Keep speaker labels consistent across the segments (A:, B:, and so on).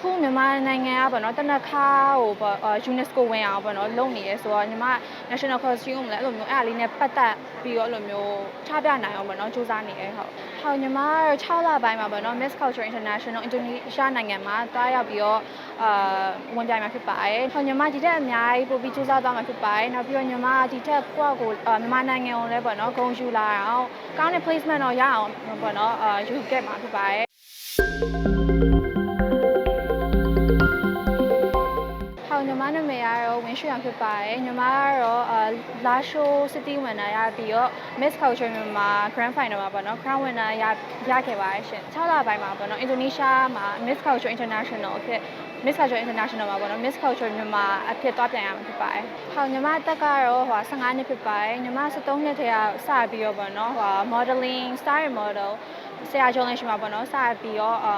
A: အခုမြန်မာနိုင်ငံကပေါ့နော်တနက်ခါဟိုပေါ့အာ UNESCO ဝင်အောင်ပေါ့နော်လုပ်နေရဲဆိုတော့ညီမ National Costume လည်းအဲ့လိုမျိုးအဲ့အလေးနဲ့ပတ်သက်ပြီးတော့အဲ့လိုမျိုးချပြနိုင်အောင်ပေါ့နော်စူးစမ်းနေရဲဟုတ်ဟောညီမ6လပိုင်းမှာပေါ့နော် Miss Culture International Indonesia နိုင်ငံမှာတွားရောက်ပြီးတော့အာဝင်ပြိုင်မှာဖြစ်ပါတယ်ဟောညီမဒီတက်အများကြီးပို့ပြီးစူးစမ်းသွားမှာဖြစ်ပါတယ်နောက်ပြီးတော့ညီမဒီတက်ကိုယ့်ကိုအာမြန်မာနိုင်ငံကိုလည်းပေါ့နော်ဂုဏ်ယူလာအောင်ကောင်းတဲ့ placement တော့ရအောင်ပေါ့နော်အာယူခဲ့မှာဖြစ်ပါတယ်ဟော ကတော့ဝင်းရွှေအောင်ဖြစ်ပါတယ်ညီမကတော့အာလာရှိုး city winner ရပြီးတော့ Miss Culture မြန်မာ Grand Final မှာပေါ့နော် Crown winner ရရခဲ့ပါတယ်ရှင်6လပိုင်းမှာပေါ့နော် Indonesia မှာ Miss Culture International အဖြစ် Miss Culture International မှာပေါ့နော် Miss Culture မြန်မာအဖြစ်တွားပြန်ရမှာဖြစ်ပါတယ်ဟောညီမတက်ကတော့ဟို15နှစ်ဖြစ်ပါတယ်ညီမ73နှစ်တည်းကစပြီးတော့ပေါ့နော်ဟို modeling star model ဆရာကျော်လင်းရှိမှာပေါ့နော်စပြီးတော့အာ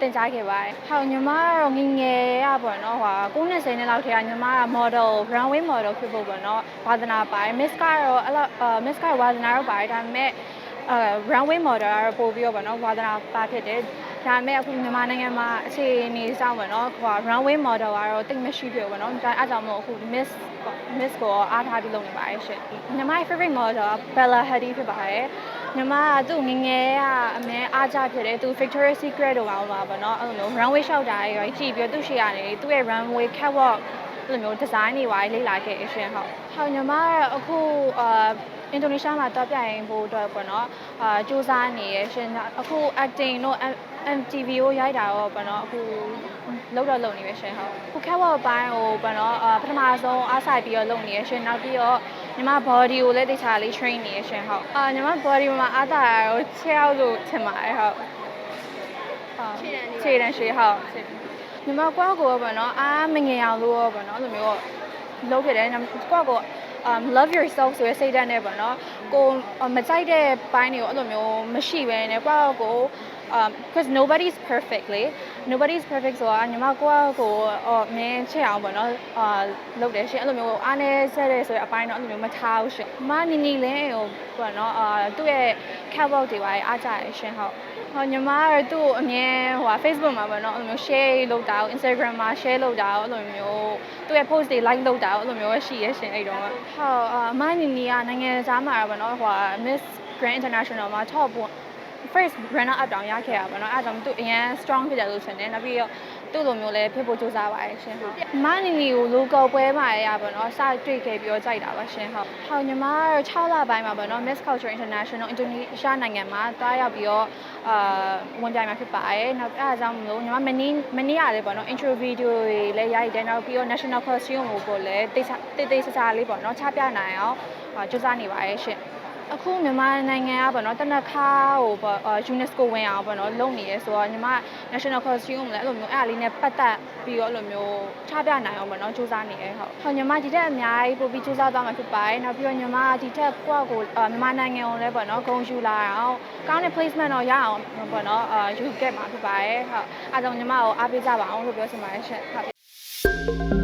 A: တင်ကြားခဲ့ပါတယ်။ဟောညီမကတော့ငယ်ငယ်ရပေါ့နော်။ဟို9နှစ်10နှစ်လောက်ထဲကညီမက model runway model ဖြစ်ဖို့ပေါ့နော်။ဝါသနာပါတယ်။ Miss ကတော့အဲ့လောက်အာ Miss ကဝါသနာတော့ပါတယ်ဒါပေမဲ့အာ runway model ကတော့ပို့ပြီးတော့ပေါ့နော်။ဝါသနာပါဖြစ်တယ်။ဒါပေမဲ့အခုမြန်မာနိုင်ငံမှာအခြေအနေစောင့်ပေါ့နော်။ဟို runway model ကတော့တိတ်မရှိဖြစ်ဘူးပေါ့နော်။ဒါအဲ့ကြောင့်မို့အခု Miss Miss ကိုအားထားပြီးလုပ်နေပါတယ်ရှင်။ညီမရဲ့ favorite model က Bella Hadid ဖြစ်ပါတယ်။ညီမကသူ့ငယ်ငယ်ကအမဲအားကြဖြစ်တယ်သူ Victoria's Secret တို့ပါပါပေါ့နော်အဲ့လိုမျိုး runway လျှောက်တာတွေကြည့်ပြီးတော့သူ့ရှေ့ကနေသူ့ရဲ့ runway catwalk အဲ့လိုမျိုး design တွေပါလေ့လာခဲ့အရှင်ဟုတ်ဟောညီမကအခုအာအင်ဒိုနီးရှားမှာတော့ပြိုင်ဖို့အတွက်ပေါ့နော်အာစူးစမ်းနေရရှင်အခု acting တို့ MTV ကိုရိုက်တာရောပေါ့နော်အခုလောက်တော့လုပ်နေပဲရှင်ဟုတ်အခု catwalk ပိုင်းဟိုပေါ့နော်အာပထမဆုံးအားဆိုင်ပြီးတော့လုပ်နေရရှင်နောက်ပြီးတော့ ညီမ body ကိုလည်းတခြားလေး train နေရရှင်ဟုတ်အာညီမ body မှာအားတာရောခြေအောက်လို့ထင်ပါတယ်ဟုတ်ဟုတ်ခြေတန်းရှေ့ဟုတ်ညီမကွာကိုပေါ့နော်အားမငယ်အောင်လို့ပေါ့နော်အဲ့လိုမျိုးလုပ်ခဲ့တယ်ကွာကို um love yourself ဆိုရယ်စိတ်ဓာတ်နဲ့ပေါ့နော်ကိုမကြိုက်တဲ့ပိုင်းတွေကိုအဲ့လိုမျိုးမရှိဘဲနဲ့ကွာကို um because nobody's perfect လေ nobody's perfect ဆိုတာညီမကိုကကိုအော်မင်းချက်အောင်ပေါ့နော်အာလုပ်တယ်ရှင်အဲ့လိုမျိုးအားနေဆက်ရဲဆိုရအပိုင်းတော့အဲ့လိုမျိုးမထားဘူးရှင်မနီနီလင်းဟိုပေါ့နော်အာသူ့ရဲ့ catwalk တွေပါအားကြရရှင်ဟုတ် ဟောညီမကတော့သူ့ကိုအမြဲဟို Facebook မှာပေါ့နော်အဲ့လိုမျိုး share လုပ်တာ Instagram မှာ share လုပ်တာအဲ့လိုမျိုးသူ့ရဲ့ post တွေ like လုပ်တာအဲ့လိုမျိုးရှိရရှင်အဲ့တော့ဟုတ်အာမနီနီကနိုင်ငံသားမှာပေါ့နော်ဟို Miss Grand International မှာ top first runner up တောင်ရခဲ့ရပါတော့အဲဒါကြောင့်သူအရင် strong ဖြစ်တယ်လို့ထင်တယ်နောက်ပြီးတော့သူ့လိုမျိုးလည်းဖြစ်ဖို့ကြိုးစားပါတယ်ရှင်ဟုတ်မနီနီကို local ပွဲမှာရပါတော့စတွေ့ခဲ့ပြီးတော့ကြိုက်တာပါရှင်ဟုတ်ဟောညီမကတော့6လပိုင်းမှာပေါ့နော် Miss Culture International Indonesia နိုင်ငံမှာတွားရောက်ပြီးတော့ အာဝင်ပြိုင်မှာဖြစ်ပါတယ်နောက်အဲဒါကြောင့်မလို့ညီမမနီမနီရတယ်ပေါ့နော် intro video တွေလည်းရိုက်တယ်နောက်ပြီးတော့ national costume ကိုကိုလည်းတိတ်တိတ်တိတ်ဆဆလေးပေါ့နော်ချပြနိုင်အောင်ကြိုးစားနေပါတယ်ရှင် အခုမြန်မာနိုင်ငံကပေါ့နော်တနက်ခါဟိုပေါ့အာ UNESCO ဝင်အောင်ပေါ့နော်လုပ်နေရဲဆိုတော့ညီမ National Costume လည်းအဲ့လိုမျိုးအဲ့အလေးနဲ့ပတ်သက်ပြီးတော့အဲ့လိုမျိုးချပြနိုင်အောင်ပေါ့နော်စူးစမ်းနေရဲဟုတ်ဟောညီမဒီတက်အများကြီးပို့ပြီးစူးစမ်းသွားမှာဖြစ်ပါတယ်နောက်ပြီးတော့ညီမဒီတက်ကိုယ့်ကိုအာမြန်မာနိုင်ငံကိုလည်းပေါ့နော်ဂုဏ်ယူလာအောင်ကောင်းတဲ့ placement တော့ရအောင်ပေါ့နော်အာယူခဲ့မှာဖြစ်ပါတယ်ဟုတ်အဲဒါကြောင့်ညီမကိုအားပေးကြပါအောင်လို့ပြောချင်ပါတယ်ရှင့်ဟုတ်